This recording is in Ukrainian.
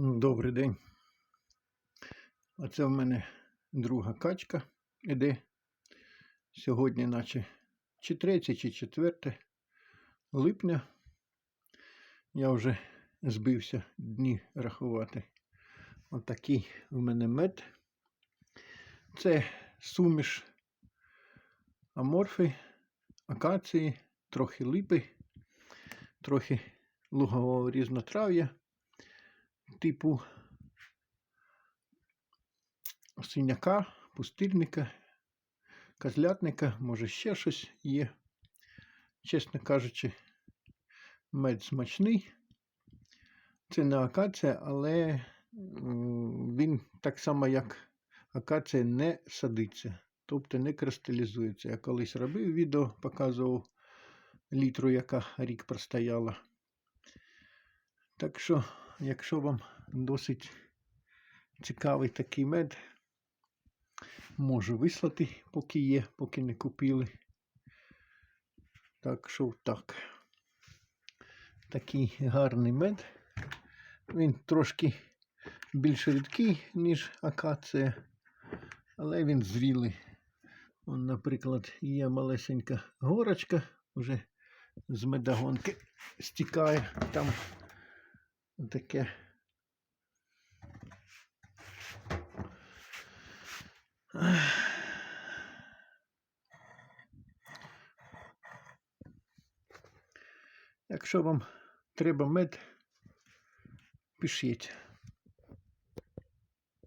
Добрий день. Оце в мене друга качка іде. Сьогодні, наче чи 3 чи 4 липня. Я вже збився дні рахувати. Отакий в мене мед. Це суміш аморфи, акації, трохи липи, трохи лугового різнотрав'я типу синяка, пустильника, козлятника, може ще щось є. Чесно кажучи, мед смачний. Це не акація, але він так само, як акація, не садиться, тобто не кристалізується. Я колись робив відео, показував літру, яка рік простояла. Так що, якщо вам досить цікавий такий мед, можу вислати, поки є, поки не купили. Так що так. Такий гарний мед. Він трошки більш рідкий, ніж акація, але він зрілий. Он, наприклад, є малесенька горочка, вже з медогонки стікає там таке. Якщо вам треба мед, пишіть.